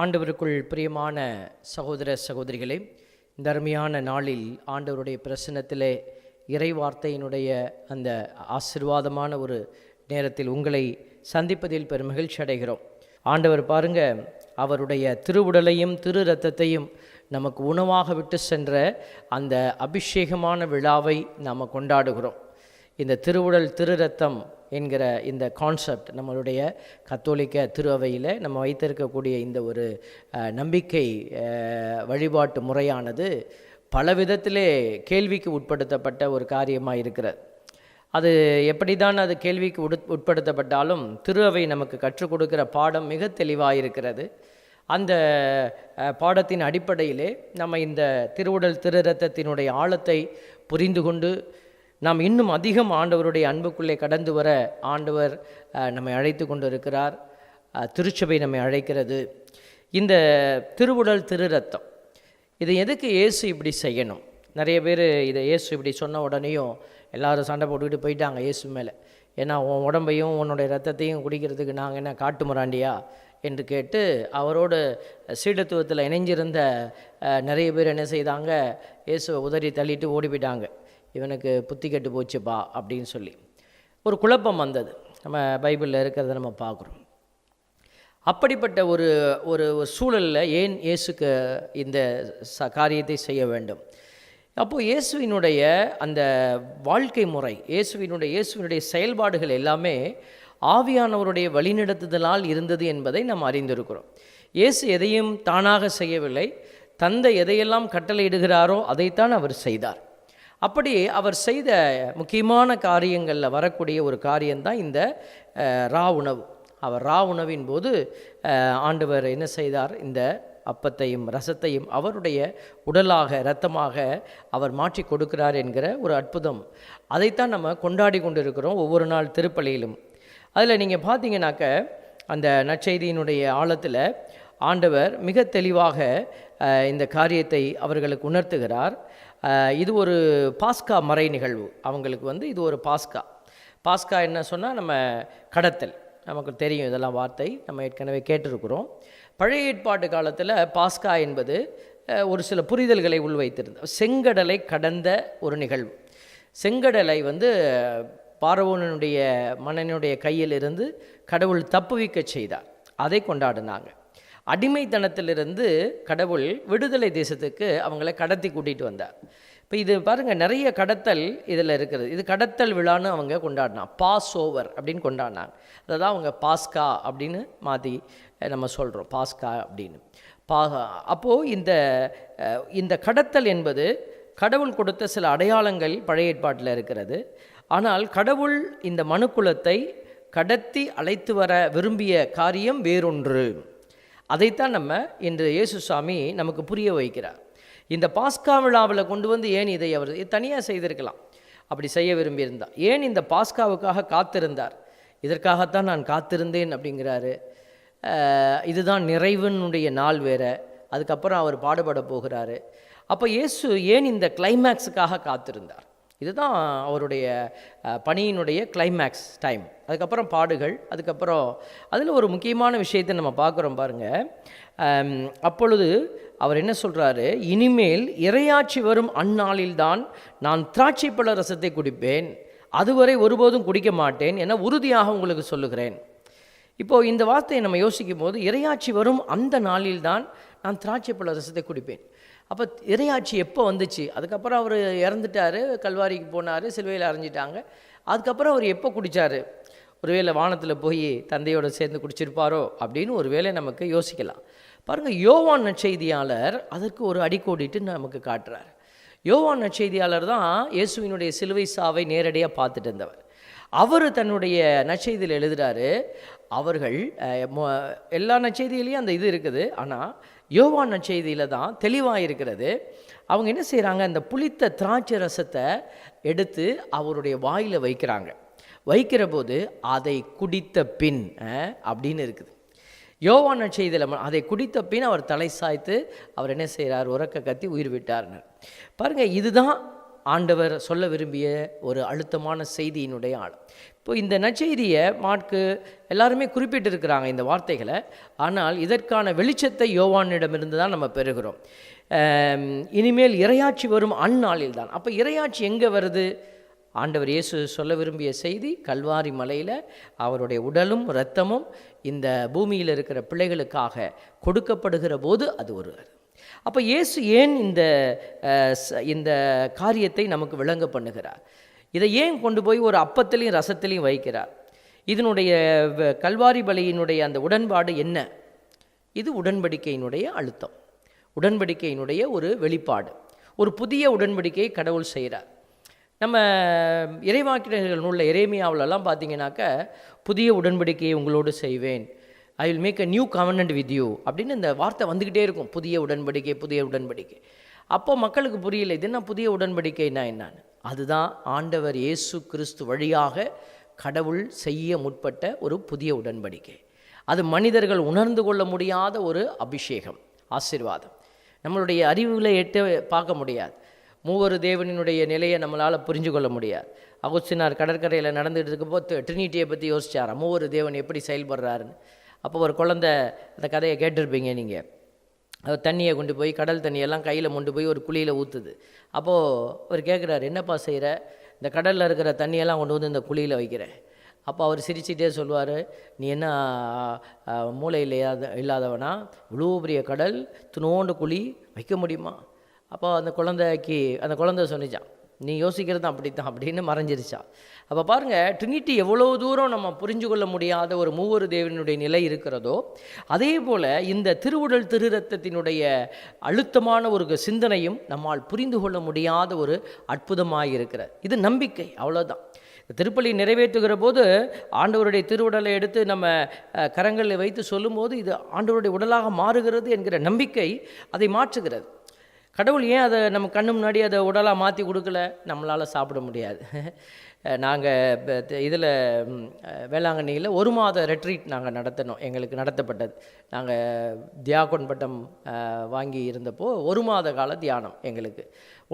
ஆண்டவருக்குள் பிரியமான சகோதர சகோதரிகளே இந்த அருமையான நாளில் ஆண்டவருடைய பிரசனத்திலே இறை வார்த்தையினுடைய அந்த ஆசிர்வாதமான ஒரு நேரத்தில் உங்களை சந்திப்பதில் பெரும் மகிழ்ச்சி அடைகிறோம். ஆண்டவர் பாருங்க அவருடைய திருவுடலையும் திரு ரத்தத்தையும் நமக்கு உணவாக விட்டு சென்ற அந்த அபிஷேகமான விழாவை நாம் கொண்டாடுகிறோம். இந்த திருவுடல் திரு ரத்தம் என்கிற இந்த கான்செப்ட் நம்மளுடைய கத்தோலிக்க திருவையில் நம்ம வைத்திருக்கக்கூடிய இந்த ஒரு நம்பிக்கை வழிபாட்டு முறையானது பல விதத்திலே கேள்விக்கு உட்படுத்தப்பட்ட ஒரு காரியமாக இருக்கிறது. அது எப்படி தான் அது கேள்விக்கு உட் உட்படுத்தப்பட்டாலும் திருவை நமக்கு கற்றுக் கொடுக்கிற பாடம் மிக தெளிவாக இருக்கிறது. அந்த பாடத்தின் அடிப்படையிலே நம்ம இந்த திருவுடல் திரு ரத்தத்தினுடைய ஆழத்தை புரிந்து கொண்டு நாம் இன்னும் அதிகம் ஆண்டவருடைய அன்புக்குள்ளே கடந்து வர ஆண்டவர் நம்மை அழைத்து கொண்டு இருக்கிறார் திருச்சபை நம்மை அழைக்கிறது. இந்த திருவுடல் திரு ரத்தம் இதை எதுக்கு இயேசு இப்படி செய்யணும்? நிறைய பேர் இதை இயேசு இப்படி சொன்ன உடனேயும் எல்லாரும் சண்டை போட்டுக்கிட்டு போயிட்டாங்க இயேசு மேலே. ஏன்னா உன் உடம்பையும் உன்னுடைய ரத்தத்தையும் குடிக்கிறதுக்கு நாங்கள் என்ன காட்டு முறாண்டியா என்று கேட்டு அவரோடு சீடத்துவத்தில் இணைஞ்சிருந்த நிறைய பேர் என்ன செய்தாங்க இயேசுவை உதறி தள்ளிட்டு ஓடி போயிட்டாங்க. இவனுக்கு புத்தி கெட்டு போச்சுப்பா அப்படின்னு சொல்லி. ஒரு குழப்பம் வந்தது. நம்ம பைபிளில் இருக்கிறத நம்ம பார்க்குறோம். அப்படிப்பட்ட ஒரு ஒரு சூழலில் ஏன் இயேசுக்கு இந்த ச காரியத்தை செய்ய வேண்டும்? அப்போது இயேசுவினுடைய அந்த வாழ்க்கை முறை இயேசுவினுடைய இயேசுவினுடைய செயல்பாடுகள் எல்லாமே ஆவியானவருடைய வழிநடத்துதலால் இருந்தது என்பதை நாம் அறிந்திருக்கிறோம். இயேசு எதையும் தானாக செய்யவில்லை. தந்தை எதையெல்லாம் கட்டளையிடுகிறாரோ அதைத்தான் அவர் செய்தார். அப்படி அவர் செய்த முக்கியமான காரியங்களில் வரக்கூடிய ஒரு காரியம்தான் இந்த ரா உணவு. அவர் ரா உணவின் போது ஆண்டவர் என்ன செய்தார்? இந்த அப்பத்தையும் ரசத்தையும் அவருடைய உடலாக இரத்தமாக அவர் மாற்றி கொடுக்கிறார் என்கிற ஒரு அற்புதம். அதைத்தான் நம்ம கொண்டாடி கொண்டிருக்கிறோம் ஒவ்வொரு நாள் திருப்பலியிலும். அதில் நீங்கள் பார்த்தீங்கன்னாக்க அந்த நற்செய்தியினுடைய ஆழத்தில் ஆண்டவர் மிக தெளிவாக இந்த காரியத்தை அவர்களுக்கு உணர்த்துகிறார். இது ஒரு பாஸ்கா மறை நிகழ்வு. அவங்களுக்கு வந்து இது ஒரு பாஸ்கா. பாஸ்கா என்ன சொன்னால் நம்ம கடத்தல். நமக்கு தெரியும் இதெல்லாம் வார்த்தை. நம்ம ஏற்கனவே கேட்டிருக்கிறோம். பழைய ஏற்பாட்டு காலத்தில் பாஸ்கா என்பது ஒரு சில புரிதல்களை உள்வைத்திருந்த செங்கடலை கடந்த ஒரு நிகழ்வு. செங்கடலை வந்து பார்வோனுடைய மன்னனுடைய கையிலிருந்து கடவுள் தப்புவிக்க செய்தார். அதை கொண்டாடினாங்க. அடிமைத்தனத்திலிருந்து கடவுள் விடுதலை தேசத்துக்கு அவங்கள கடத்தி கூட்டிகிட்டு வந்தார். இப்போ இது பாருங்கள் நிறைய கடத்தல் இதில் இருக்கிறது இது கடத்தல் விழான்னு அவங்க கொண்டாடினா பாஸ் ஓவர் அப்படின்னு கொண்டாடினாங்க. அதை தான் அவங்க பாஸ்கா அப்படின்னு மாற்றி நம்ம சொல்கிறோம் பாஸ்கா அப்படின்னு. பா அப்போது இந்த இந்த கடத்தல் என்பது கடவுள் கொடுத்த சில அடையாளங்கள் பழைய ஏற்பாட்டில் இருக்கிறது. ஆனால் கடவுள் இந்த மனுக்குலத்தை கடத்தி அழைத்து வர விரும்பிய காரியம் வேறொன்று. அதைத்தான் நம்ம இன்று இயேசு சாமி நமக்கு புரிய வைக்கிறார். இந்த பாஸ்கா விழாவில் கொண்டு வந்து ஏன் இதை அவர் தனியாக செய்திருக்கலாம்? அப்படி செய்ய விரும்பியிருந்தார். ஏன் இந்த பாஸ்காவுக்காக காத்திருந்தார்? இதற்காகத்தான் நான் காத்திருந்தேன் அப்படிங்கிறாரு. இதுதான் நிறைவனுடைய நாள் வேற. அதுக்கப்புறம் அவர் பாடுபட போகிறாரு. அப்போ இயேசு ஏன் இந்த கிளைமேக்ஸுக்காக காத்திருந்தார்? இதுதான் அவருடைய பணியினுடைய கிளைமேக்ஸ் டைம் அதுக்கப்புறம் பாடுகள் அதுக்கப்புறம் அதில் ஒரு முக்கியமான விஷயத்தை நம்ம பார்க்குறோம் பாருங்கள் அப்பொழுது அவர் என்ன சொல்கிறாரு இனிமேல் இரையாட்சி வரும் அந்நாளில்தான் நான் திராட்சை பழ ரசத்தை குடிப்பேன். அதுவரை ஒருபோதும் குடிக்க மாட்டேன் என உறுதியாக உங்களுக்கு சொல்லுகிறேன். இப்போது இந்த வார்த்தையை நம்ம யோசிக்கும் போது இரையாட்சி வரும் அந்த நாளில்தான் நான் திராட்சை பழ ரசத்தை குடிப்பேன். அப்போ இரையாட்சி எப்போ வந்துச்சு? அதுக்கப்புறம் அவர் இறந்துட்டார் கல்வாரிக்கு போனார் சிலுவையில் அரைஞ்சிட்டாங்க. அதுக்கப்புறம் அவர் எப்போ குடித்தார் ஒருவேளை வானத்தில் போய் தந்தையோடு சேர்ந்து குடிச்சிருப்பாரோ அப்படின்னு ஒரு வேளை நமக்கு யோசிக்கலாம். பாருங்கள் யோவான் நற்செய்தியாளர் அதற்கு ஒரு அடிக்கோடிட்டு நமக்கு காட்டுறார். யோவான் நற்செய்தியாளர் தான் இயேசுவினுடைய சிலுவை சாவை நேரடியாக பார்த்துட்டு இருந்தவர். அவர் தன்னுடைய நற்செய்தியில் எழுதுகிறாரு அவர்கள் எல்லா நச்செய்தியிலையும் அந்த இது இருக்குது. ஆனால் யோவான் நச்செய்தியில் தான் தெளிவாக இருக்கிறது அவங்க என்ன செய்கிறாங்க அந்த புளித்த திராட்சை ரசத்தை எடுத்து அவருடைய வாயில் வைக்கிறாங்க. வைக்கிற போது அதை குடித்த பின் அப்படின்னு இருக்குது. யோவான் நச்செய்தியில் அதை குடித்த பின் அவர் தலை சாய்த்து அவர் என்ன செய்கிறார் உறக்க கத்தி உயிர் விட்டார்னர் பாருங்கள் இதுதான் ஆண்டவர் சொல்ல விரும்பிய ஒரு அழுத்தமான செய்தியினுடைய ஆழம். இப்போ இந்த நற்செய்தியை மாட்கு எல்லாருமே குறிப்பிட்டிருக்கிறாங்க இந்த வார்த்தைகளை. ஆனால் இதற்கான வெளிச்சத்தை யோவானிடமிருந்து தான் நம்ம பெறுகிறோம். இனிமேல் இரையாட்சி வரும் அந்நாளில் தான். அப்போ இரையாட்சி எங்கே வருது? ஆண்டவர் இயேசு சொல்ல விரும்பிய செய்தி கல்வாரி மலையில் அவருடைய உடலும் இரத்தமும் இந்த பூமியில் இருக்கிற பிள்ளைகளுக்காக கொடுக்கப்படுகிற போது அது ஒரு அப்போ இயேசு ஏன் இந்த இந்த காரியத்தை நமக்கு விளங்க பண்ணுகிறார்? இதை ஏன் கொண்டு போய் ஒரு அப்பத்திலையும் ரசத்திலையும் வைக்கிறார்? இதனுடைய கல்வாரி பலியினுடைய அந்த உடன்பாடு என்ன? இது உடன்படிக்கையினுடைய அழுத்தம். உடன்படிக்கையினுடைய ஒரு வெளிப்பாடு. ஒரு புதிய உடன்படிக்கையை கடவுள் செய்கிறார். நம்ம இறைவாக்கினர்கள் நூலில் இறைமையாவிலலாம் பார்த்தீங்கன்னாக்க புதிய உடன்படிக்கையை உங்களோடு செய்வேன். I will make a new covenant with you அப்படின்னு இந்த வார்த்தை வந்துக்கிட்டே இருக்கும். புதிய உடன்படிக்கை புதிய உடன்படிக்கை. அப்போ மக்களுக்கு புரியல இது என்ன புதிய உடன்படிக்கைனா என்னன்னு? அதுதான் ஆண்டவர் இயேசு கிறிஸ்து வழியாக கடவுள் செய்ய முற்பட்ட ஒரு புதிய உடன்படிக்கை. அது மனிதர்கள் உணர்ந்து கொள்ள முடியாத ஒரு அபிஷேகம் ஆசீர்வாதம். நம்மளுடைய அறிவுகளை எட்ட பார்க்க முடியாது. மூவரு தேவனினுடைய நிலையை நம்மளால் புரிஞ்சு கொள்ள முடியாது. அகுஸ்தினார் கடற்கரையில் நடந்துகிட்டு இருக்கும்போது ட்ரினிட்டியை பற்றி யோசிச்சாரா மூவரு தேவன் எப்படி செயல்படுறாருன்னு. அப்போ ஒரு குழந்தை அந்த கதையை கேட்டிருப்பீங்க நீங்கள் தண்ணியை கொண்டு போய் கடல் தண்ணியெல்லாம் கையில் கொண்டு போய் ஒரு குழியில் ஊற்றுது அப்போது அவர் கேட்குறாரு என்னப்பா செய்கிற இந்த கடலில் இருக்கிற தண்ணியெல்லாம் கொண்டு வந்து இந்த குழியில் வைக்கிறேன் அப்போ அவர் சிரிச்சிட்டே சொல்லுவார் நீ என்ன மூளை இல்லாத இல்லாதவனா? இவ்வளோ பெரிய கடல் துணோண்டு குழி வைக்க முடியுமா? அப்போ அந்த குழந்தைக்கு அந்த குழந்தை சொன்னிச்சான் நீ யோசிக்கிறது அப்படி தான் அப்படின்னு மறைஞ்சிருச்சா. அப்போ பாருங்கள் ட்ரினிட்டி எவ்வளோ தூரம் நம்ம புரிஞ்சு கொள்ள முடியாத ஒரு மூவரு தேவனுடைய நிலை இருக்கிறதோ அதே போல் இந்த திருவுடல் திருரத்தத்தினுடைய அழுத்தமான ஒரு சிந்தனையும் நம்மால் புரிந்து கொள்ள முடியாத ஒரு அற்புதமாக இருக்கிறது இது நம்பிக்கை அவ்வளோதான் திருப்பலி நிறைவேற்றுகிற போது ஆண்டவருடைய திருவுடலை எடுத்து நம்ம கரங்களில் வைத்து சொல்லும்போது இது ஆண்டவருடைய உடலாக மாறுகிறது என்கிற நம்பிக்கை அதை மாற்றுகிறது. கடவுள் ஏன் அதை நம்ம கண்ணு முன்னாடி அதை உடலாக மாற்றி கொடுக்கல? நம்மளால் சாப்பிட முடியாது. நாங்கள் இதில் வேளாங்கண்ணியில் ஒரு மாத ரெட்ரீட் நாங்கள் நடத்தினோம். எங்களுக்கு நடத்தப்பட்டது. நாங்கள் தியாகோன் பட்டம் வாங்கி இருந்தப்போ ஒரு மாத கால தியானம் எங்களுக்கு.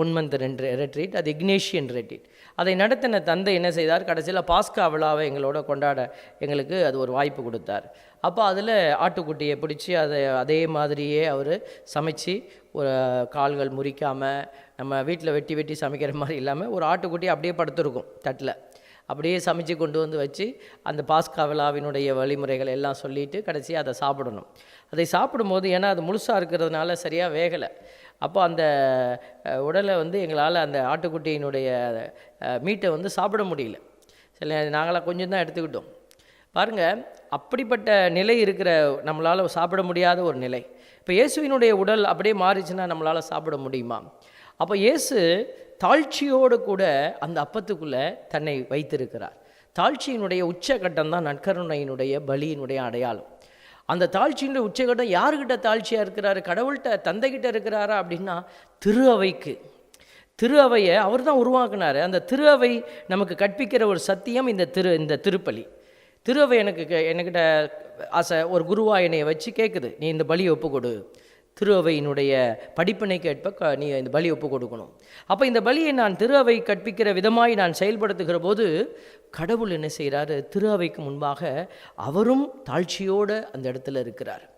ஒன் மந்த் ரெண்டு ரெட்ரீட் அது இக்னேஷியன் ரெட்ரீட் அதை நடத்தின தந்தை என்ன செய்தார்? கடைசியில் பாஸ்கா விழாவை எங்களோட கொண்டாட எங்களுக்கு அது ஒரு வாய்ப்பு கொடுத்தார். அப்போ அதில் ஆட்டுக்குட்டியை பிடிச்சி அதை அதே மாதிரியே அவர் சமைச்சு ஒரு கால்கள் முறிக்காமல் நம்ம வீட்டில் வெட்டி வெட்டி சமைக்கிற மாதிரி இல்லாமல் ஒரு ஆட்டுக்குட்டி அப்படியே படுத்துருக்கும் தட்டில். அப்படியே சமைச்சு கொண்டு வந்து வச்சு அந்த பாஸ்கா விழாவினுடைய வழிமுறைகள் எல்லாம் சொல்லிட்டு கடைசி அதை சாப்பிடணும். அதை சாப்பிடும்போது ஏன்னா அது முழுசாக இருக்கிறதுனால சரியாக வேகலை. அப்போ அந்த உடலை வந்து எங்களால் அந்த ஆட்டுக்குட்டியினுடைய மீட்டை வந்து சாப்பிட முடியல. சில நாங்களாம் கொஞ்சம் தான் எடுத்துக்கிட்டோம். பாருங்க அப்படிப்பட்ட நிலை இருக்கிற நம்மளால் சாப்பிட முடியாத ஒரு நிலை. இப்போ இயேசுவினுடைய உடல் அப்படியே மாறிச்சுன்னா நம்மளால் சாப்பிட முடியுமா? அப்போ இயேசு தாழ்ச்சியோடு கூட அந்த அப்பத்துக்குள்ளே தன்னை வைத்திருக்கிறார். தாழ்ச்சியினுடைய உச்சகட்டம் தான் நற்கருணையினுடைய பலியினுடைய அடையாளம். அந்த தாழ்ச்சியினுடைய உச்சகட்டம் யாருக்கிட்ட தாழ்ச்சியாக இருக்கிறாரு? கடவுள்கிட்ட தந்தைகிட்ட இருக்கிறாரா அப்படின்னா திரு அவைக்கு. திரு அவையை அவர் தான் உருவாக்குனார். அந்த திரு அவை நமக்கு கற்பிக்கிற ஒரு சத்தியம் இந்த திரு இந்த திருப்பலி. திருவை எனக்கு என்கிட்ட ஆசை ஒரு குருவா என்னை வச்சு கேட்குது நீ இந்த பலியை ஒப்பு கொடு. திருவையினுடைய படிப்பினை கேட்ப க- நீ இந்த பலி ஒப்பு கொடுக்கணும். அப்போ இந்த பலியை நான் திருவை கற்பிக்கிற விதமாய் நான் செயல்படுத்துகிற போது கடவுள் என்ன செய்கிறாரு திருவைக்கு முன்பாக அவரும் தாழ்ச்சியோடு அந்த இடத்துல இருக்கிறார்.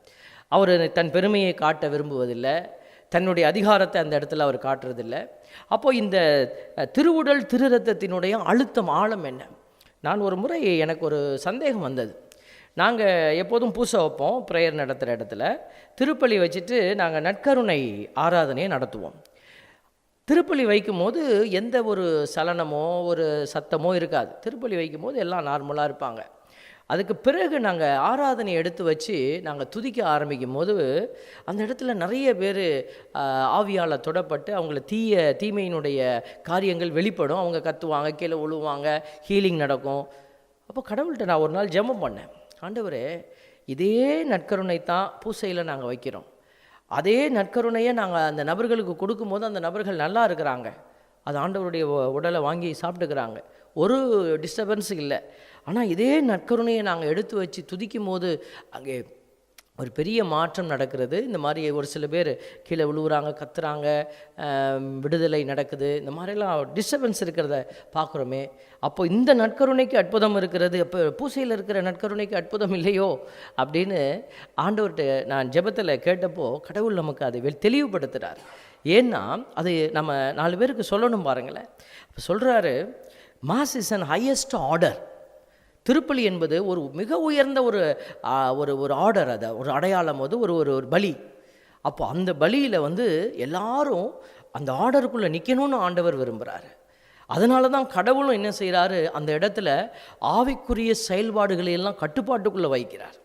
அவர் தன் பெருமையை காட்ட விரும்புவதில்லை. தன்னுடைய அதிகாரத்தை அந்த இடத்துல அவர் காட்டுறதில்லை. அப்போது இந்த திருவுடல் திருரத்தத்தினுடைய அழுத்தம் ஆழம் என்ன? நான் ஒரு முறை எனக்கு ஒரு சந்தேகம் வந்தது. நாங்கள் எப்போதும் பூசை வைப்போம் ப்ரேயர் நடத்துகிற இடத்துல. திருப்பலி வச்சுட்டு நாங்கள் நற்கருணை ஆராதனையை நடத்துவோம். திருப்பலி வைக்கும்போது எந்த ஒரு சலனமோ ஒரு சத்தமோ இருக்காது. திருப்பலி வைக்கும்போது எல்லாம் நார்மலாக இருப்பாங்க. அதுக்கு பிறகு நாங்கள் ஆராதனை எடுத்து வச்சு நாங்கள் துதிக்க ஆரம்பிக்கும் போது அந்த இடத்துல நிறைய பேர் ஆவியால் தொடப்பட்டு அவங்கள தீய தீமையினுடைய காரியங்கள் வெளிப்படும். அவங்க கத்துவாங்க கீழே விழுவாங்க ஹீலிங் நடக்கும். அப்போ கடவுள்கிட்ட நான் ஒரு நாள் ஜெபம் பண்ணேன். ஆண்டவரே இதே நற்கருணை தான் பூசையில் நாங்கள் வைக்கிறோம். அதே நற்கருணையை நாங்கள் அந்த நபர்களுக்கு கொடுக்கும்போது அந்த நபர்கள் நல்லா இருக்கிறாங்க. அது ஆண்டவருடைய உடலை வாங்கி சாப்பிட்டுக்கிறாங்க. ஒரு டிஸ்டர்பன்ஸும் இல்லை. ஆனால் இதே நற்கருணையை நாங்கள் எடுத்து வச்சு துதிக்கும் போது அங்கே ஒரு பெரிய மாற்றம் நடக்கிறது. இந்த மாதிரி ஒரு சில பேர் கீழே விழுவுறாங்க கத்துறாங்க விடுதலை நடக்குது. இந்த மாதிரிலாம் டிஸ்டர்பன்ஸ் இருக்கிறத பார்க்குறோமே. அப்போ இந்த நற்கருணைக்கு அற்புதம் இருக்கிறது அப்போ பூசையில் இருக்கிற நற்கருணைக்கு அற்புதம் இல்லையோ அப்படின்னு ஆண்டவர்கிட்ட நான் ஜெபத்தில் கேட்டப்போ கடவுள் நமக்கு அதை தெளிவுபடுத்துகிறார் ஏன்னா அது நம்ம நாலு பேருக்கு சொல்லணும் பாருங்களேன். சொல்கிறாரு mass is an highest order திருப்பலி என்பது ஒரு மிக உயர்ந்த ஒரு ஒரு ஒரு ஆர்டர் அதை. ஒரு அடையாளம் அது ஒரு ஒரு ஒரு பலி. அப்போ அந்த பலியில் வந்து எல்லாரும் அந்த ஆர்டருக்குள்ளே நிற்கணும்னு ஆண்டவர் விரும்புகிறாரு அதனால தான் கடவுளும் என்ன செய்கிறாரு அந்த இடத்துல ஆவிக்குரிய செயல்பாடுகளை எல்லாம் கட்டுப்பாட்டுக்குள்ளே வைக்கிறார்.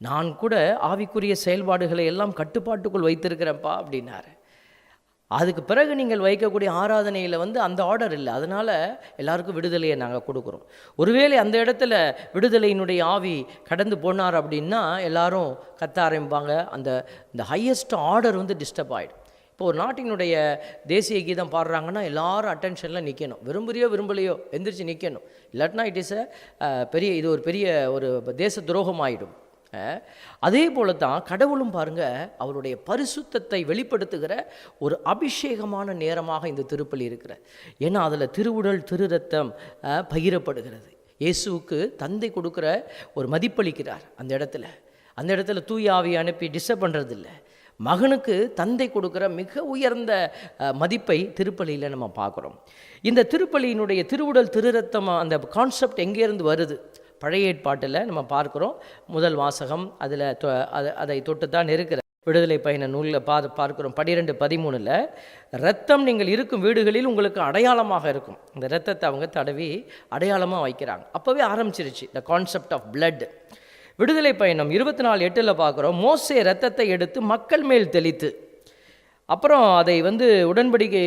நான் கூட ஆவிக்குரிய செயல்பாடுகளை எல்லாம் கட்டுப்பாட்டுக்குள் வைத்திருக்கிறேன்ப்பா அப்படின்னாரு. அதுக்கு பிறகு நீங்கள் வைக்கக்கூடிய ஆராதனையில் வந்து அந்த ஆர்டர் இல்லை. அதனால் எல்லாருக்கும் விடுதலையை நாங்கள் கொடுக்குறோம். ஒருவேளை அந்த இடத்துல விடுதலையினுடைய ஆவி கடந்து போனார் அப்படின்னா எல்லாரும் கத்த ஆரம்பிப்பாங்க. அந்த இந்த ஹையஸ்ட் ஆர்டர் வந்து டிஸ்டர்ப் ஆகிடும் இப்போ ஒரு நாட்டினுடைய தேசிய கீதம் பாடுறாங்கன்னா எல்லாரும் அட்டென்ஷனில் நிற்கணும் விரும்புறியோ விரும்பலையோ எந்திரிச்சு நிற்கணும் இல்லாட்டினா இட் இஸ் அ பெரிய இது ஒரு பெரிய ஒரு தேச துரோகம் ஆகிடும் அதே போல தான் கடவுளும் பாருங்க அவருடைய பரிசுத்தத்தை வெளிப்படுத்துகிற ஒரு அபிஷேகமான நேரமாக இந்த திருப்பலி இருக்கிற ஏன்னா அதில் திருவுடல் திரு ரத்தம் பகிரப்படுகிறது. இயேசுவுக்கு தந்தை கொடுக்குற ஒரு மதிப்பளிக்கிறார் அந்த இடத்துல. அந்த இடத்துல தூயாவை அனுப்பி டிஸ்டர்ப் பண்ணுறதில்ல மகனுக்கு தந்தை கொடுக்குற மிக உயர்ந்த மதிப்பை திருப்பலியில் நம்ம பார்க்குறோம். இந்த திருப்பலியினுடைய திருவுடல் திருரத்தம் அந்த கான்செப்ட் எங்கேருந்து வருது? பழைய ஏற்பாட்டில் நம்ம பார்க்குறோம். முதல் வாசகம் அதில் அதை தொட்டு தான் இருக்கிற விடுதலை பயண நூலில் பா பார்க்குறோம். பன்னிரெண்டு பதிமூணில் ரத்தம் நீங்கள் இருக்கும் வீடுகளில் உங்களுக்கு அடையாளமாக இருக்கும். இந்த ரத்தத்தை அவங்க தடவி அடையாளமாக வைக்கிறாங்க. அப்போவே ஆரம்பிச்சிருச்சு த கான்செப்ட் ஆஃப் பிளட் விடுதலை பயணம் இருபத்தி நாலு எட்டில் பார்க்குறோம். மோசே ரத்தத்தை எடுத்து மக்கள் மேல் தெளித்து. அப்புறம் அதை வந்து உடன்படிக்கை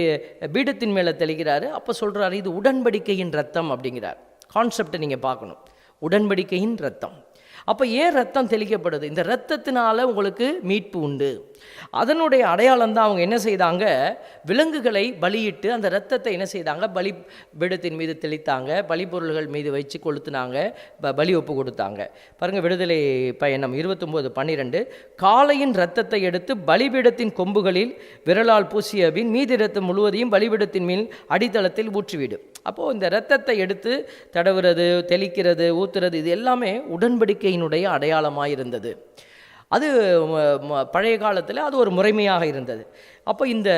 பீடத்தின் மேலே தெளிக்கிறாரு. அப்போ சொல்கிறாரு இது உடன்படிக்கையின் ரத்தம் அப்படிங்கிறார். கான்செப்டை நீங்கள் பார்க்கணும். உடன்படிக்கையின் ரத்தம் அப்போ ஏன் ரத்தம் தெளிக்கப்படுது? இந்த ரத்தத்தினால உங்களுக்கு மீட்பு உண்டு. அதனுடைய அடையாளம் தான் அவங்க என்ன செய்தாங்க? விலங்குகளை பலியிட்டு அந்த ரத்தத்தை என்ன செய்தாங்க? பலி பீடத்தின் மீது தெளித்தாங்க. பலிப்பொருள்கள் மீது வச்சு கொளுத்துனாங்க. ப- பலி ஒப்பு கொடுத்தாங்க. பாருங்கள் விடுதலை பயணம் இருபத்தொம்போது பன்னிரெண்டு. காளையின் ரத்தத்தை எடுத்து பலிபீடத்தின் கொம்புகளில் விரலால் பூசியபின் மீதி ரத்தம் முழுவதையும் பலிபீடத்தின் மேல் அடித்தளத்தில் ஊற்றிவிடும் அப்போது இந்த ரத்தத்தை எடுத்து தடவுறது தெளிக்கிறது ஊத்துறது இது எல்லாமே உடன்படிக்கையினுடைய அடையாளமாக இருந்தது அது ம- பழைய காலத்தில் அது ஒரு முறைமையாக இருந்தது. அப்போ இந்த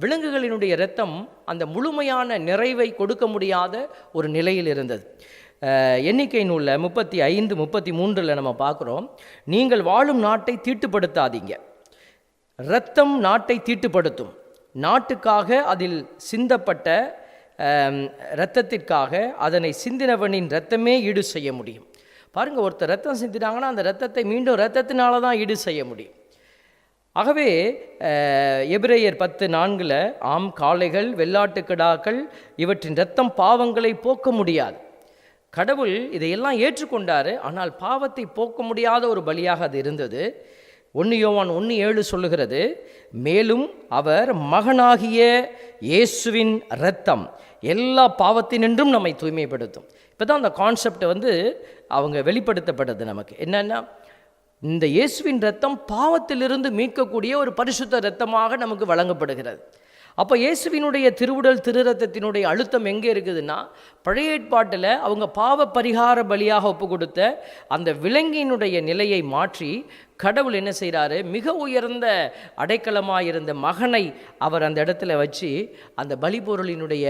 விலங்குகளினுடைய இரத்தம் அந்த முழுமையான நிறைவை கொடுக்க முடியாத ஒரு நிலையில் இருந்தது. எண்ணிக்கையின் எண்ணிக்கை நூலில் முப்பத்தி ஐந்து முப்பத்தி மூன்றில் நம்ம பார்க்குறோம் நீங்கள் வாழும் நாட்டை தீட்டுப்படுத்தாதீங்க. இரத்தம் நாட்டை தீட்டுப்படுத்தும். நாட்டுக்காக அதில் சிந்தப்பட்ட இரத்தத்திற்காக அதனை சிந்தினவனின் இரத்தமே ஈடு செய்ய முடியும். பாருங்கள் ஒருத்தர் ரத்தம் சிந்தினாங்கன்னா அந்த ரத்தத்தை மீண்டும் ரத்தத்தினால தான் ஈடு செய்ய முடியும். ஆகவே எபிரேயர் பத்து நான்கில் ஆம் காளைகள் வெள்ளாட்டு கிடாக்கள் இவற்றின் ரத்தம் பாவங்களை போக்க முடியாது. கடவுள் இதையெல்லாம் ஏற்றுக்கொண்டார். ஆனால் பாவத்தை போக்க முடியாத ஒரு பலியாக அது இருந்தது. ஒன்று யோவான் ஒன்று ஏழு சொல்லுகிறது மேலும் அவர் மகனாகிய இயேசுவின் இரத்தம் எல்லா பாவத்தினின்றும் நம்மை தூய்மைப்படுத்தும். இப்போ தான் அந்த கான்செப்ட் வந்து அவங்க வெளிப்படுத்தப்படுது நமக்கு. என்னென்னா இந்த இயேசுவின் ரத்தம் பாவத்திலிருந்து மீட்கக்கூடிய ஒரு பரிசுத்த ரத்தமாக நமக்கு வழங்கப்படுகிறது. அப்போ இயேசுவினுடைய திருவுடல் திருரத்தத்தினுடைய அழுத்தம் எங்கே இருக்குதுன்னா பழைய ஏற்பாட்டில் அவங்க பாவ பரிகார பலியாக ஒப்பு கொடுத்த அந்த விலங்கினுடைய நிலையை மாற்றி கடவுள் என்ன செய்கிறாரு மிக உயர்ந்த அடைக்கலமாக இருந்த மகனை அவர் அந்த இடத்துல வச்சு அந்த பலிபொருளினுடைய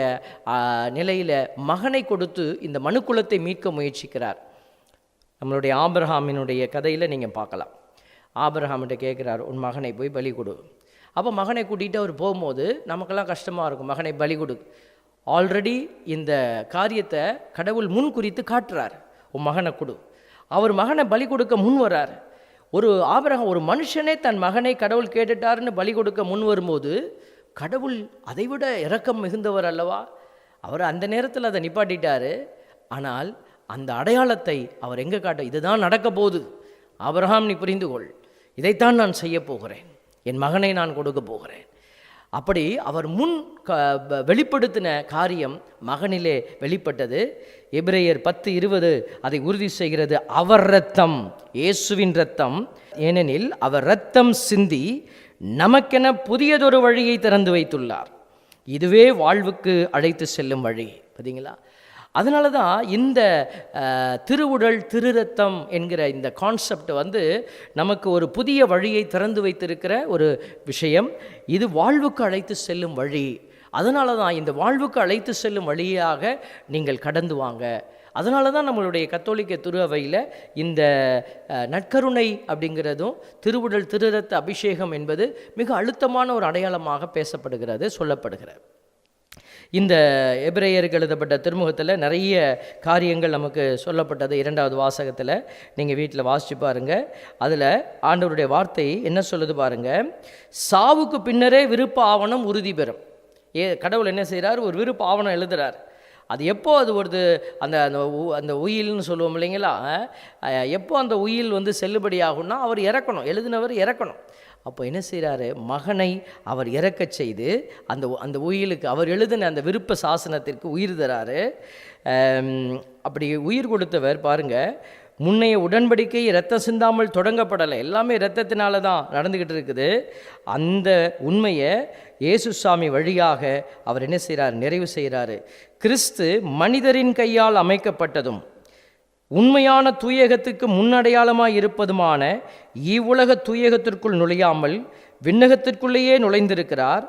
நிலையில் மகனை கொடுத்து இந்த மனுக்குலத்தை மீட்க முயற்சிக்கிறார். நம்மளுடைய ஆபிரஹாமினுடைய கதையில் நீங்கள் பார்க்கலாம். ஆபிரஹாம்கிட்ட கேட்குறாரு உன் மகனை போய் பலி கொடு. அப்போ மகனை கூட்டிகிட்டு அவர் போகும்போது நமக்கெல்லாம் கஷ்டமாக இருக்கும். மகனை பலி கொடு. ஆல்ரெடி இந்த காரியத்தை கடவுள் முன் குறித்து காட்டுறார். உன் மகனை கொடு. அவர் மகனை பலி கொடுக்க முன் வரார். ஒரு ஆபரகம் ஒரு மனுஷனே தன் மகனை கடவுள் கேட்டுட்டாருன்னு பலி கொடுக்க முன் வரும்போது கடவுள் அதைவிட இரக்கம் மிகுந்தவர் அல்லவா? அவர் அந்த நேரத்தில் அதை நிப்பாட்டிட்டார். ஆனால் அந்த அடையாளத்தை அவர் எங்கே காட்ட இதுதான் நடக்க போகுது. ஆபிரகாம் நீ புரிந்து கொள். இதைத்தான் நான் செய்ய போகிறேன். என் மகனை நான் கொடுக்க போகிறேன். அப்படி அவர் முன் க வெளிப்படுத்தின காரியம் மகனிலே வெளிப்பட்டது. எபிரேயர் பத்து இருபது அதை உறுதி செய்கிறது. அவர் ரத்தம் இயேசுவின் ரத்தம் ஏனெனில் அவர் ரத்தம் சிந்தி நமக்கென புதியதொரு வழியை திறந்து வைத்துள்ளார். இதுவே வாழ்வுக்கு அழைத்து செல்லும் வழி. பார்த்தீங்களா அதனால தான் இந்த திருவுடல் திருரத்தம் என்கிற இந்த கான்செப்ட் வந்து நமக்கு ஒரு புதிய வழியை திறந்து வைத்திருக்கிற ஒரு விஷயம். இது வாழ்வுக்கு அழைத்து செல்லும் வழி. அதனால தான் இந்த வாழ்வுக்கு அழைத்து செல்லும் வழியாக நீங்கள் கடந்து வாங்க. அதனால தான் நம்மளுடைய கத்தோலிக்க திரு அவையில் இந்த நற்கருணை அப்படிங்கிறதும் திருவுடல் திருரத்த அபிஷேகம் என்பது மிக அழுத்தமான ஒரு அடையாளமாக பேசப்படுகிறது சொல்லப்படுகிறது. இந்த எபிரேயருக்கு எழுதப்பட்ட திருமுகத்தில் நிறைய காரியங்கள் நமக்கு சொல்லப்பட்டது இரண்டாவது வாசகத்தில். நீங்கள் வீட்டில் வாசித்து பாருங்கள் அதில் ஆண்டவருடைய வார்த்தை என்ன சொல்லுது பாருங்கள் சாவுக்கு பின்னரே விருப்ப ஆவணம் உறுதி பெறும். ஏ கடவுள் என்ன செய்கிறார் ஒரு விருப்ப ஆவணம் எழுதுறார். அது எப்போ அது ஒரு அந்த அந்த உ- அந்த உயில்னு சொல்லுவோம் இல்லைங்களா? எப்போ அந்த உயில் வந்து செல்லுபடி ஆகும்னா அவர் இறக்கணும். எழுதினவர் இறக்கணும். அப்போ என்ன செய்கிறாரு மகனை அவர் இறக்கச் செய்து அந்த அந்த உயிலுக்கு அவர் எழுதின அந்த விருப்ப சாசனத்திற்கு உயிர் தராரு. அப்படி உயிர் கொடுத்தவர் பாருங்கள் முன்னைய உடன்படிக்கை இரத்தம் சிந்தாமல் தொடங்கப்படலை. எல்லாமே இரத்தத்தினால தான் நடந்துக்கிட்டு இருக்குது. அந்த உண்மையை இயேசுசாமி வழியாக அவர் என்ன செய்கிறார் நிறைவு செய்கிறாரு கிறிஸ்து மனிதரின் கையால் அமைக்கப்பட்டதும் உண்மையான தூயகத்துக்கு முன்னடையாளமாய் இருப்பதுமான இவ்வுலக தூயகத்திற்குள் நுழையாமல் விண்ணகத்திற்குள்ளேயே நுழைந்திருக்கிறார்.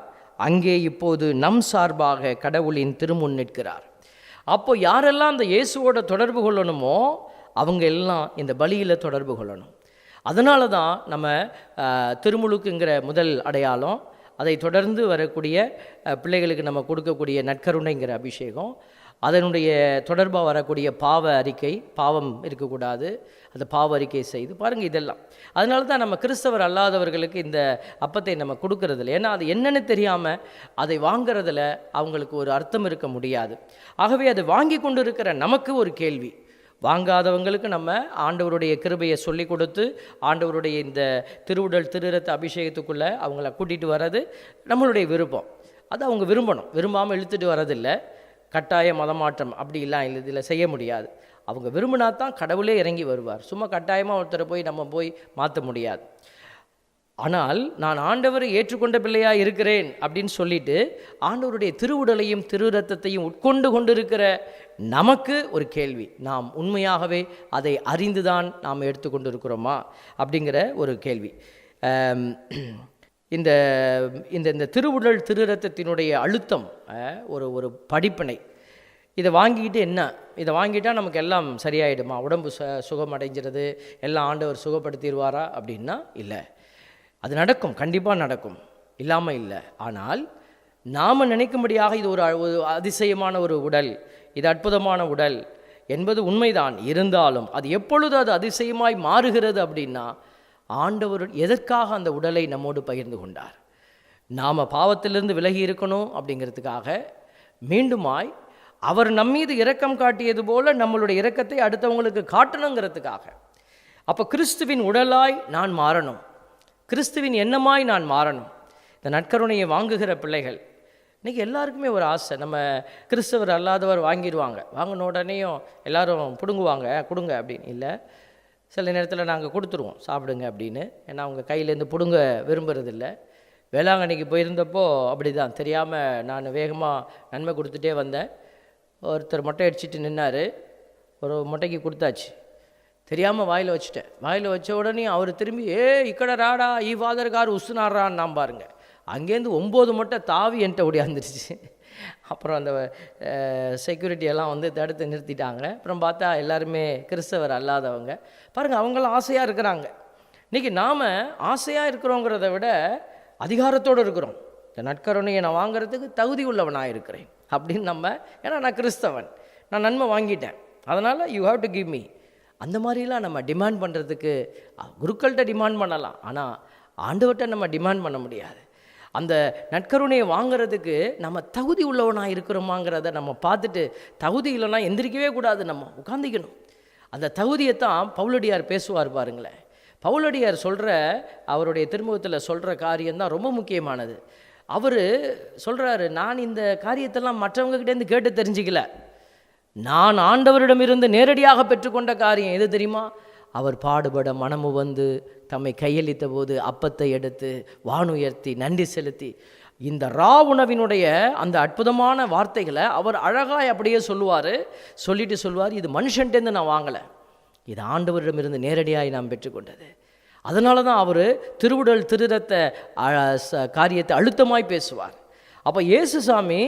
அங்கே இப்போது நம் சார்பாக கடவுளின் திருமுன் நிற்கிறார். அப்போ யாரெல்லாம் அந்த இயேசுவோட தொடர்பு கொள்ளணுமோ அவங்க எல்லாம் இந்த பலியில் தொடர்பு கொள்ளணும். அதனால தான் நம்ம திருமுழுக்குங்கிற முதல் அடையாளம் அதை தொடர்ந்து வரக்கூடிய பிள்ளைகளுக்கு நம்ம கொடுக்கக்கூடிய நற்கருணைங்கிற அபிஷேகம் அதனுடைய தொடர்பாக வரக்கூடிய பாவ அறிக்கை பாவம் இருக்கக்கூடாது. அந்த பாவ அறிக்கை செய்து பாருங்கள் இதெல்லாம். அதனால தான் நம்ம கிறிஸ்தவர் அல்லாதவர்களுக்கு இந்த அப்பத்தை நம்ம கொடுக்கறதில்ல. ஏன்னா அது என்னென்னு தெரியாமல் அதை வாங்கிறதுல அவங்களுக்கு ஒரு அர்த்தம் இருக்க முடியாது. ஆகவே அதை வாங்கி கொண்டு இருக்கிற நமக்கு ஒரு கேள்வி. வாங்காதவங்களுக்கு நம்ம ஆண்டவருடைய கிருபையை சொல்லி கொடுத்து ஆண்டவருடைய இந்த திருவுடல் திருரத்த அபிஷேகத்துக்குள்ளே அவங்கள கூட்டிகிட்டு வர்றது நம்மளுடைய விருப்பம். அது அவங்க விரும்பணும். விரும்பாமல் இழுத்துட்டு வரதில்லை கட்டாய மதமாற்றம் அப்படிலாம் இல்லை இதில் செய்ய முடியாது. அவங்க விரும்பினா தான் கடவுளே இறங்கி வருவார். சும்மா கட்டாயமாக ஒருத்தரை போய் நம்ம போய் மாற்ற முடியாது. ஆனால் நான் ஆண்டவரை ஏற்றுக்கொண்ட பிள்ளையாக இருக்கிறேன் அப்படின்னு சொல்லிட்டு ஆண்டவருடைய திருவுடலையும் திரு ரத்தத்தையும் உட்கொண்டு கொண்டிருக்கிற நமக்கு ஒரு கேள்வி. நாம் உண்மையாகவே அதை அறிந்துதான் நாம் எடுத்துக்கொண்டு இருக்கிறோமா அப்படிங்கிற ஒரு கேள்வி. இந்த இந்த இந்த திருவுடல் திரு ரத்தத்தினுடைய அழுத்தம் ஒரு ஒரு படிப்பினை. இதை வாங்கிக்கிட்டு என்ன? இதை வாங்கிட்டால் நமக்கு எல்லாம் சரியாயிடுமா? உடம்பு சு சுகம் அடைஞ்சிறது எல்லாம் ஆண்டவர் சுகப்படுத்திடுவாரா? அப்படின்னா இல்லை. அது நடக்கும். கண்டிப்பாக நடக்கும். இல்லாமல் இல்லை. ஆனால் நாம் நினைக்கும்படியாக இது ஒரு ஒரு அதிசயமான ஒரு உடல். இது அற்புதமான உடல். என்பது உண்மைதான். இருந்தாலும் அது எப்பொழுது அது அதிசயமாய் மாறுகிறது அப்படின்னா ஆண்டவர் எதற்காக அந்த உடலை நம்மோடு பகிர்ந்து கொண்டார்? நாம் பாவத்திலிருந்து விலகி இருக்கணும் அப்படிங்கிறதுக்காக மீண்டுமாய் அவர் நம்மீது இரக்கம் காட்டியது போல நம்மளுடைய இரக்கத்தை அடுத்தவங்களுக்கு காட்டணுங்கிறதுக்காக. அப்போ கிறிஸ்துவின் உடலாய் நான் மாறணும். கிறிஸ்துவின் எண்ணமாய் நான் மாறணும். இந்த நற்கருணையை வாங்குகிற பிள்ளைகள் இன்றைக்கி எல்லாருக்குமே ஒரு ஆசை. நம்ம கிறிஸ்தவர் அல்லாதவர் வாங்கிடுவாங்க. வாங்கின உடனேயும் எல்லோரும் பிடுங்குவாங்க கொடுங்க அப்படின்னு. இல்லை சில நேரத்தில் நாங்கள் கொடுத்துருவோம் சாப்பிடுங்க அப்படின்னு. ஏன்னா அவங்க கையிலேருந்து பிடுங்க விரும்புறதில்ல. வேளாங்கண்ணிக்கு போயிருந்தப்போ அப்படி தான் தெரியாமல் நான் வேகமாக நன்மை கொடுத்துட்டே வந்தேன். ஒருத்தர் மொட்டை அடிச்சிட்டு நின்னார். ஒரு மொட்டைக்கு கொடுத்தாச்சு. தெரியாமல் வாயில் வச்சுட்டேன். வாயில் வச்ச உடனே அவர் திரும்பி ஏ இக்கட ராடா ஈ ஃபாதர் கார் உசுனாடுறான்னு நான் பாருங்கள் அங்கேருந்து ஒம்பது மொட்டை தாவி என்கிட்ட ஓடியாந்துருச்சு. அப்புறம் அந்த செக்யூரிட்டி எல்லாம் வந்து தடுத்து நிறுத்திட்டாங்க. அப்புறம் பார்த்தா எல்லாருமே கிறிஸ்தவர் அல்லாதவங்க. பாருங்கள் அவங்களாம் ஆசையாக இருக்கிறாங்க. இன்றைக்கி நாம் ஆசையாக இருக்கிறோங்கிறத விட அதிகாரத்தோடு இருக்கிறோம். இந்த நட்கரணையை நான் வாங்குறதுக்கு தகுதி உள்ளவனாக இருக்கிறேன். அப்படின்னு நம்ம ஏன்னா நான் கிறிஸ்தவன். நான் நன்மை வாங்கிட்டேன். அதனால் you have to give me அந்த மாதிரிலாம் நம்ம டிமாண்ட் பண்ணுறதுக்கு குருக்கள்கிட்ட டிமாண்ட் பண்ணலாம். ஆனால் ஆண்டவர்கிட்ட நம்ம டிமாண்ட் பண்ண முடியாது. அந்த நற்கருணையை வாங்குறதுக்கு நம்ம தகுதி உள்ளவனாக இருக்கிறோமாங்கிறத நம்ம பார்த்துட்டு தகுதி இல்லைன்னா எந்திரிக்கவே கூடாது. நம்ம உட்காந்துக்கணும் அந்த தகுதியை தான் பவுலடியார் பேசுவார் பாருங்களேன். பவுலடியார் சொல்கிற அவருடைய திருமுகத்தில் சொல்கிற காரியம்தான் ரொம்ப முக்கியமானது. அவர் சொல்கிறாரு நான் இந்த காரியத்தெல்லாம் மற்றவங்க கிட்டேருந்து கேட்டு தெரிஞ்சிக்கல. நான் ஆண்டவரிடமிருந்து நேரடியாக பெற்றுக்கொண்ட காரியம் எது தெரியுமா? அவர் பாடுபட மனமு வந்து தம்மை கையளித்த போது அப்பத்தை எடுத்து வானுயர்த்தி நன்றி செலுத்தி. இந்த ரா உணவினுடைய அந்த அற்புதமான வார்த்தைகளை அவர் அழகாய் அப்படியே சொல்லுவார். சொல்லிட்டு சொல்லுவார் இது மனுஷன்ட்டேருந்து நான் வாங்கலை. இது ஆண்டவரிடமிருந்து நேரடியாக நாம் பெற்றுக்கொண்டது. அதனால தான் அவர் திருவுடல் திருரத்த அ- ச- காரியத்தை அழுத்தமாய் பேசுவார். அப்போ இயேசுசாமி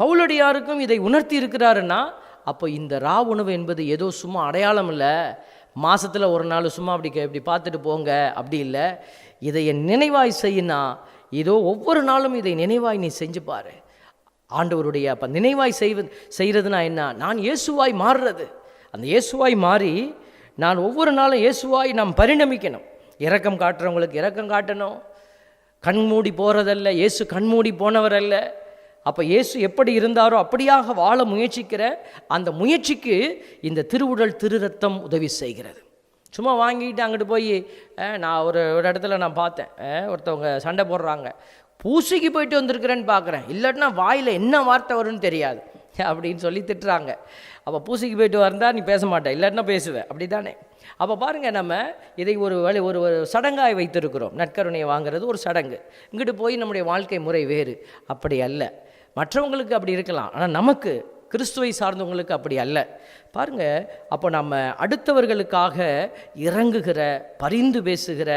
பவுலடியாருக்கும் இதை உணர்த்தி இருக்கிறாருன்னா அப்போ இந்த ரா உணவு என்பது ஏதோ சும்மா அடையாளம் இல்லை. மாதத்தில் ஒரு நாள் சும்மா அப்படி இப்படி பார்த்துட்டு போங்க. அப்படி இல்லை. இதை என் நினைவாய் செய்யினா இதோ ஒவ்வொரு நாளும் இதை நினைவாய் நீ செஞ்சு பாரு. ஆண்டவருடைய அப்போ நினைவாய் செய்வது செய்கிறதுனா என்ன? நான் இயேசுவாய் மாறுறது. அந்த இயேசுவாய் மாறி நான் ஒவ்வொரு நாளும் இயேசுவாய் நாம் பரிணமிக்கணும். இரக்கம் காட்டுறவங்களுக்கு இரக்கம் காட்டணும். கண்மூடி போகிறதல்ல இயேசு கண்மூடி போனவர் அல்ல அப்போ இயேசு எப்படி இருந்தாரோ அப்படியாக வாழ முயற்சிக்கிற அந்த முயற்சிக்கு இந்த திருவுடல் திருரத்தம் உதவி செய்கிறது. சும்மா வாங்கிட்டு அங்கிட்டு போய் நான் ஒரு ஒரு இடத்துல நான் பார்த்தேன். ஒருத்தவங்க சண்டை போடுறாங்க. பூசிக்கு போயிட்டு வந்திருக்கிறேன்னு பார்க்குறேன். இல்லாட்டினா வாயில் என்ன வார்த்தை வரும்னு தெரியாது. அப்படின்னு சொல்லி திட்டுறாங்க. அப்போ பூசிக்கு போயிட்டு வந்தால் நீ பேச மாட்டேன் இல்லாட்டினா பேசுவேன் அப்படி தானே அப்போ பாருங்கள் நம்ம இதை ஒரு வழி ஒரு ஒரு சடங்காய் வைத்திருக்கிறோம். நற்கருணையை வாங்குறது ஒரு சடங்கு. இங்கிட்டு போய் நம்முடைய வாழ்க்கை முறை வேறு. அப்படி அல்ல. மற்றவங்களுக்கு அப்படி இருக்கலாம். ஆனால் நமக்கு கிறிஸ்துவை சார்ந்தவங்களுக்கு அப்படி அல்ல. பாருங்க அப்போ நம்ம அடுத்தவர்களுக்காக இறங்குகிற பரிந்து பேசுகிற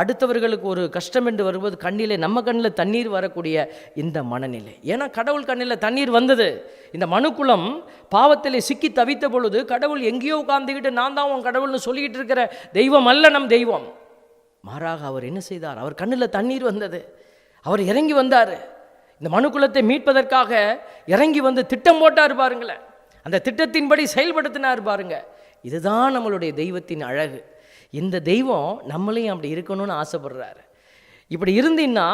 அடுத்தவர்களுக்கு ஒரு கஷ்டம் என்று வரும்போது கண்ணிலே நம்ம கண்ணில் தண்ணீர் வரக்கூடிய இந்த மனநிலை. ஏன்னா கடவுள் கண்ணில் தண்ணீர் வந்தது. இந்த மனுக்குளம் பாவத்தில் சிக்கி தவித்த பொழுது கடவுள் எங்கேயோ உட்கார்ந்துக்கிட்டு நான் தான் உன் கடவுள்னு சொல்லிக்கிட்டு இருக்கிற தெய்வம் அல்ல நம் தெய்வம். மாறாக அவர் என்ன செய்தார்? அவர் கண்ணில் தண்ணீர் வந்தது. அவர் இறங்கி வந்தார். இந்த மனுக்குலத்தை மீட்பதற்காக இறங்கி வந்து திட்டம் போட்டார் பாருங்களேன் அந்த திட்டத்தின்படி செயல்படுத்தினார் பாருங்க. இதுதான் நம்மளுடைய தெய்வத்தின் அழகு. இந்த தெய்வம் நம்மளையும் அப்படி இருக்கணும்னு ஆசைப்படுறாரு. இப்படி இருந்தீங்கன்னா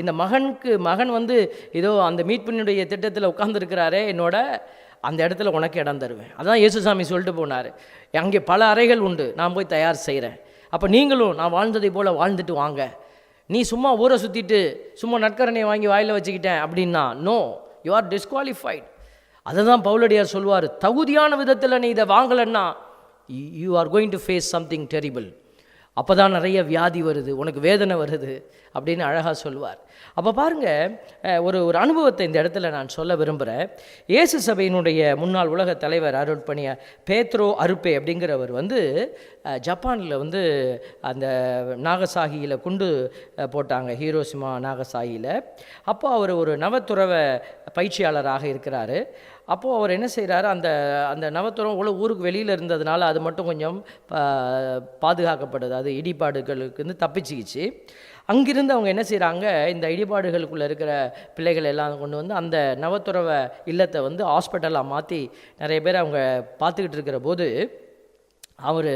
இந்த மகனுக்கு மகன் வந்து ஏதோ அந்த மீட்பினுடைய திட்டத்தில் உட்கார்ந்துருக்கிறாரே என்னோட அந்த இடத்துல உனக்கு இடம் தருவேன். அதான் இயேசுசாமி சொல்லிட்டு போனார். அங்கே பல அறைகள் உண்டு. நான் போய் தயார் செய்கிறேன் அப்போ நீங்களும் நான் வாழ்ந்ததை போல் வாழ்ந்துட்டு வாங்க. நீ சும்மா ஊரை சுற்றிட்டு சும்மா நட்கரணையை வாங்கி வாயில் வச்சுக்கிட்டேன் அப்படின்னா நோ யூ ஆர் டிஸ்குவாலிஃபைட் அதை தான் பவுலடியார் சொல்லுவார் தகுதியான விதத்தில் நீ இதை வாங்கலைன்னா you are going to face something terrible அப்போ தான் நிறைய வியாதி வருது உனக்கு வேதனை வருது அப்படின்னு அழகாக சொல்லுவார் அப்போ பாருங்கள் ஒரு ஒரு அனுபவத்தை இந்த இடத்துல நான் சொல்ல விரும்புகிறேன் இயேசு சபையினுடைய முன்னாள் உலக தலைவர் அருட்பணிய பேத்ரோ அருப்பே அப்படிங்கிறவர் வந்து ஜப்பானில் வந்து அந்த நாகசாகியில் குண்டு போட்டாங்க ஹீரோசிமா நாகசாகியில். அப்போ அவர் ஒரு நவத்துறவ பயிற்சியாளராக இருக்கிறாரு. அப்போது அவர் என்ன செய்கிறாரு அந்த அந்த நவத்துறம் உள்ள ஊருக்கு வெளியில் இருந்ததுனால அது மட்டும் கொஞ்சம் பா- பாதுகாக்கப்படுது அது இடிபாடுகளுக்கு வந்து தப்பிச்சிக்கிச்சு. அங்கிருந்து அவங்க என்ன செய்கிறாங்க இந்த இடிபாடுகளுக்குள்ளே இருக்கிற பிள்ளைகள் எல்லாம் கொண்டு வந்து அந்த நவத்துறவ இல்லத்தை வந்து ஹாஸ்பிட்டலாக மாற்றி நிறைய பேர் அவங்க பார்த்துக்கிட்டு இருக்கிற போது அவர்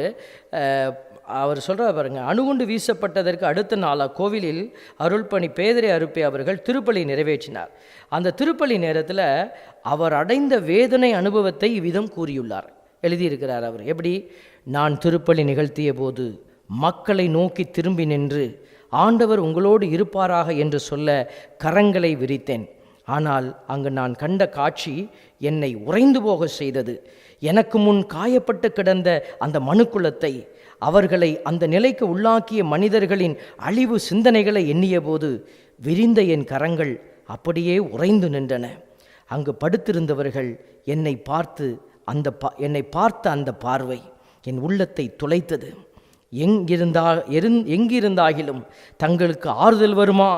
அவர் சொல்கிறார் பாருங்க அணுகுண்டு வீசப்பட்டதற்கு அடுத்த நாளாக கோவிலில் அருள்பணி பேதரை அருப்பை அவர்கள் திருப்பலி நிறைவேற்றினார். அந்த திருப்பலி நேரத்தில் அவர் அடைந்த வேதனை அனுபவத்தை இவ்விதம் கூறியுள்ளார். எழுதியிருக்கிறார் அவர். எப்படி? நான் திருப்பலி நிகழ்த்திய போது மக்களை நோக்கி திரும்பி நின்று ஆண்டவர் உங்களோடு இருப்பாராக என்று சொல்ல கரங்களை விரித்தேன். ஆனால் அங்கு நான் கண்ட காட்சி என்னை உறைந்து போக செய்தது. எனக்கு முன் காயப்பட்டு கிடந்த அந்த மனுக்குலத்தை அவர்களை அந்த நிலைக்கு உள்ளாக்கிய மனிதர்களின் அழிவு சிந்தனைகளை எண்ணியபோது விரிந்த என் கரங்கள் அப்படியே உறைந்து நின்றன. அங்கு படுத்திருந்தவர்கள் என்னை பார்த்து அந்த பா என்னை பார்த்த அந்த பார்வை என் உள்ளத்தை துளைத்தது. எங்கிருந்தா எருந் எங்கிருந்தாகிலும் தங்களுக்கு ஆறுதல் வருமா?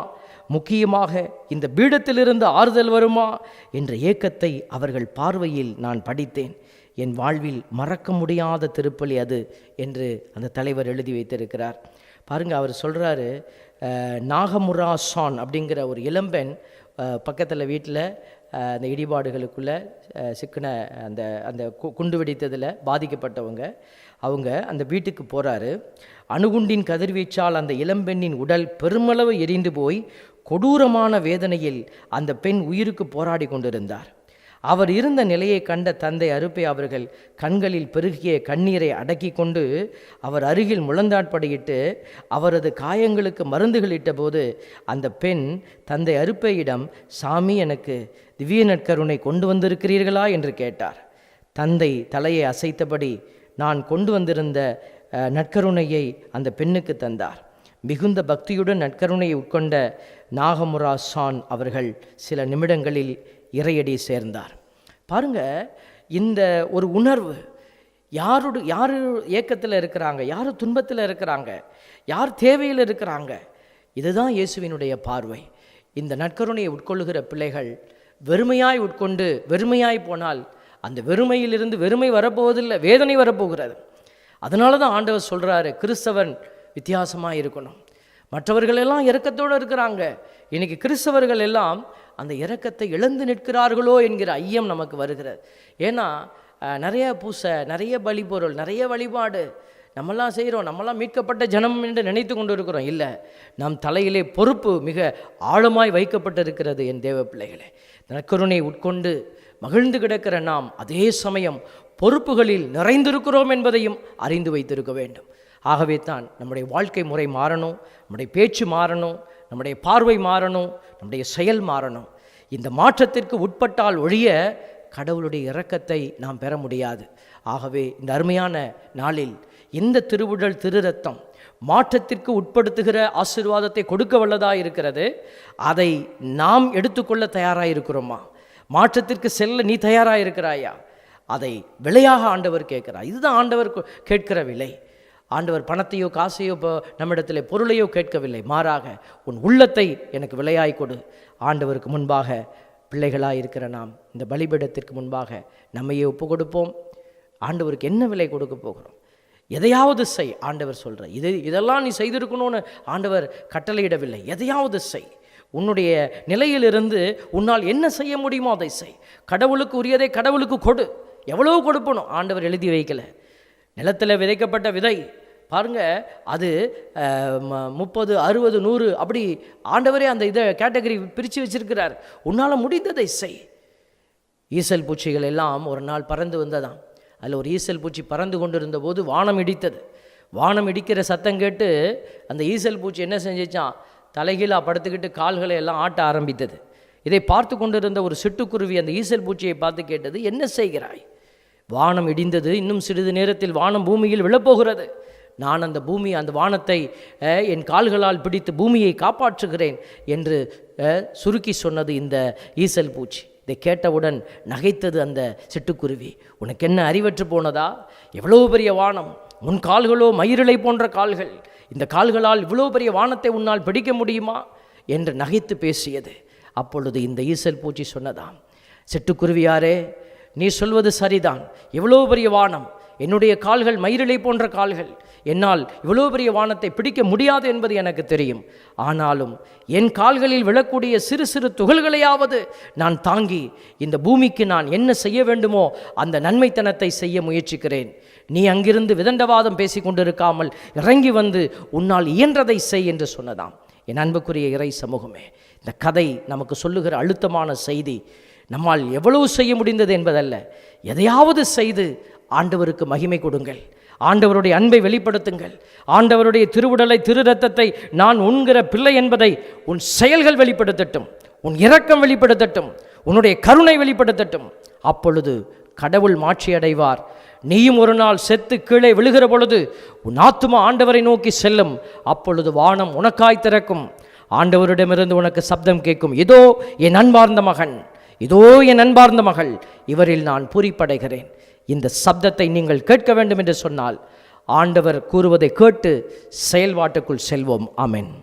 முக்கியமாக இந்த பீடத்திலிருந்து ஆறுதல் வருமா என்ற ஏக்கத்தை அவர்கள் பார்வையில் நான் படித்தேன். என் வாழ்வில் மறக்க முடியாத திருப்பலி அது என்று அந்த தலைவர் எழுதி வைத்திருக்கிறார். பாருங்க அவர் சொல்கிறாரு நாகமுரா சான் அப்படிங்கிற ஒரு இளம்பெண் பக்கத்தில் வீட்டில் அந்த இடிபாடுகளுக்குள்ளே சிக்கின அந்த அந்த கு- குண்டு வெடித்ததில் பாதிக்கப்பட்டவங்க. அவங்க அந்த வீட்டுக்கு போகிறாரு அணுகுண்டின் கதிர்வீச்சால் அந்த இளம்பெண்ணின் உடல் பெருமளவு எரிந்து போய் கொடூரமான வேதனையில் அந்த பெண் உயிருக்கு போராடி கொண்டிருந்தார். அவர் இருந்த நிலையை கண்ட தந்தை அருப்பை அவர்கள் கண்களில் பெருகிய கண்ணீரை அடக்கி கொண்டு அவர் அருகில் முழந்தாட்படையிட்டு அவரது காயங்களுக்கு மருந்துகளிட்டபோது அந்த பெண் தந்தை அருப்பையிடம் சாமி எனக்கு திவ்ய நற்கருணை கொண்டு வந்திருக்கிறீர்களா? என்று கேட்டார். தந்தை தலையை அசைத்தபடி நான் கொண்டு வந்திருந்த நற்கருணையை அந்த பெண்ணுக்கு தந்தார். மிகுந்த பக்தியுடன் நற்கருணையை உட்கொண்ட நாகமுரா சான் அவர்கள் சில நிமிடங்களில் இறையடி சேர்ந்தார். பாருங்க இந்த ஒரு உணர்வு யாரோடு யார் ஏக்கத்தில் இருக்கிறாங்க யார் துன்பத்தில் இருக்கிறாங்க யார் தேவையில் இருக்கிறாங்க இதுதான் இயேசுவினுடைய பார்வை. இந்த நற்கருணையை உட்கொள்ளுகிற பிள்ளைகள் வெறுமையாய் உட்கொண்டு வெறுமையாய் போனால் அந்த வெறுமையிலிருந்து வெறுமை வரப்போவதில்லை வேதனை வரப்போகிறது. அதனால தான் ஆண்டவர் சொல்கிறாரு கிறிஸ்தவன் வித்தியாசமாக இருக்கணும். மற்றவர்கள் எல்லாம் இருக்கிறாங்க. இன்றைக்கி கிறிஸ்தவர்கள் எல்லாம் அந்த இறக்கத்தை இழந்து நிற்கிறார்களோ என்கிற ஐயம் நமக்கு வருகிறது. ஏன்னா நிறைய பூசை நிறைய பலிபொருள் நிறைய வழிபாடு நம்மெல்லாம் செய்கிறோம் நம்மெல்லாம் மீட்கப்பட்ட ஜனம் என்று நினைத்து கொண்டு இருக்கிறோம் இல்லை நம் தலையிலே பொறுப்பு மிக ஆழமாய் வைக்கப்பட்டிருக்கிறது என் தேவ பிள்ளைகளே. நற்கருணை உட்கொண்டு மகிழ்ந்து கிடக்கிற நாம் அதே சமயம் பொறுப்புகளில் நிறைந்திருக்கிறோம் என்பதையும் அறிந்து வைத்திருக்க வேண்டும். ஆகவே தான் நம்முடைய வாழ்க்கை முறை மாறணும் நம்முடைய பேச்சு மாறணும் நம்முடைய பார்வை மாறணும் நம்முடைய செயல் மாறணும். இந்த மாற்றத்திற்கு உட்பட்டால் ஒழிய கடவுளுடைய இரக்கத்தை நாம் பெற முடியாது. ஆகவே இந்த அருமையான நாளில் இந்த திருவுடல் திருரத்தம் மாற்றத்திற்கு உட்படுத்துகிற ஆசீர்வாதத்தை கொடுக்க வல்லதாக இருக்கிறது? அதை நாம் எடுத்துக்கொள்ள தயாராக இருக்கிறோமா? மாற்றத்திற்கு செல்ல நீ தயாராக இருக்கிறாயா? அதை விலையாக ஆண்டவர் கேட்கிறார். இதுதான் ஆண்டவர் கேட்கிற விலை. ஆண்டவர் பணத்தையோ காசையோ இப்போ நம்மிடத்தில் பொருளையோ கேட்கவில்லை. மாறாக உன் உள்ளத்தை எனக்கு விலையாய் கொடு. ஆண்டவருக்கு முன்பாக பிள்ளைகளாக இருக்கிற நாம் இந்த பலிபீடத்திற்கு முன்பாக நம்மையே ஒப்பு கொடுப்போம் ஆண்டவருக்கு என்ன விலை கொடுக்க போகிறோம்? எதையாவது செய் ஆண்டவர் சொல்கிற இது இதெல்லாம் நீ செய்திருக்கணும்னு ஆண்டவர் கட்டளையிடவில்லை. எதையாவது செய். உன்னுடைய நிலையிலிருந்து உன்னால் என்ன செய்ய முடியுமோ அதை செய். கடவுளுக்கு உரியதை கடவுளுக்கு கொடு. எவ்வளவு கொடுப்பணும் ஆண்டவர் எழுதி வைக்கல. நிலத்தில் விதைக்கப்பட்ட விதை. பாருங்க அது ம- முப்பது அறுபது நூறு அப்படி ஆண்டவரே அந்த இதை கேட்டகரி பிரித்து வச்சிருக்கிறார். உன்னால் முடிந்ததை செய். ஈசல் பூச்சிகள் எல்லாம் ஒரு நாள் பறந்து வந்ததாம். அதில் ஒரு ஈசல் பூச்சி பறந்து கொண்டிருந்த போது வானம் இடித்தது. வானம் இடிக்கிற சத்தம் கேட்டு அந்த ஈசல் பூச்சி என்ன செஞ்சிச்சான் தலைகீழாக படுத்துக்கிட்டு கால்களை எல்லாம் ஆட்ட ஆரம்பித்தது. இதை பார்த்து கொண்டிருந்த ஒரு சிட்டுக்குருவி அந்த ஈசல் பூச்சியை பார்த்து கேட்டது என்ன செய்கிறாய்? வானம் இடிந்தது இன்னும் சிறிது நேரத்தில் வானம் பூமியில் விழப்போகிறது. நான் அந்த பூமி அந்த வானத்தை என் கால்களால் பிடித்து பூமியை காப்பாற்றுகிறேன் என்று சுருக்கி சொன்னது இந்த ஈசல் பூச்சி. இதை கேட்டவுடன் நகைத்தது அந்த சிட்டுக்குருவி. உனக்கு என்ன அறிவற்று போனதா? எவ்வளோ பெரிய வானம்? உன் கால்களோ மயிரிலை போன்ற கால்கள். இந்த கால்களால் இவ்வளோ பெரிய வானத்தை உன்னால் பிடிக்க முடியுமா? என்று நகைத்து பேசியது. அப்பொழுது இந்த ஈசல் பூச்சி சொன்னதாம் சிட்டுக்குருவியாரே நீ சொல்வது சரிதான். எவ்வளோ பெரிய வானம் என்னுடைய கால்கள் மயிரிழை போன்ற கால்கள். என்னால் இவ்வளோ பெரிய வானத்தை பிடிக்க முடியாது என்பது எனக்கு தெரியும். ஆனாலும் என் கால்களில் விழக்கூடிய சிறு சிறு துகள்களையாவது நான் தாங்கி இந்த பூமிக்கு நான் என்ன செய்ய வேண்டுமோ அந்த நன்மைத்தனத்தை செய்ய முயற்சிக்கிறேன். நீ அங்கிருந்து விதண்டவாதம் பேசி கொண்டிருக்காமல் இறங்கி வந்து உன்னால் இயன்றதை செய் என்று சொன்னதாம். என் அன்புக்குரிய இறை சமூகமே இந்த கதை நமக்கு சொல்லுகிற அழுத்தமான செய்தி நம்மால் எவ்வளவு செய்ய முடிந்தது என்பதல்ல. எதையாவது செய்து ஆண்டவருக்கு மகிமை கொடுங்கள். ஆண்டவருடைய அன்பை வெளிப்படுத்துங்கள். ஆண்டவருடைய திருவுடலை திரு ரத்தத்தை நான் உண்கிற பிள்ளை என்பதை உன் செயல்கள் வெளிப்படுத்தட்டும். உன் இரக்கம் வெளிப்படுத்தட்டும். உன்னுடைய கருணை வெளிப்படுத்தட்டும். அப்பொழுது கடவுள் மாற்றி அடைவார். நீயும் ஒரு நாள் செத்து கீழே விழுகிற பொழுது உன் ஆத்துமா ஆண்டவரை நோக்கி செல்லும். அப்பொழுது வானம் உனக்காய் திறக்கும். ஆண்டவரிடமிருந்து உனக்கு சப்தம் கேட்கும். இதோ என் அன்பார்ந்த மகன் இதோ என் அன்பார்ந்த மகள் இவரில் நான் பூரிப்படைகிறேன். இந்த சப்தத்தை நீங்கள் கேட்க வேண்டும் என்று சொன்னால் ஆண்டவர் கூறுவதை கேட்டு செயல்பாட்டுக்குள் செல்வோம். ஆமென்.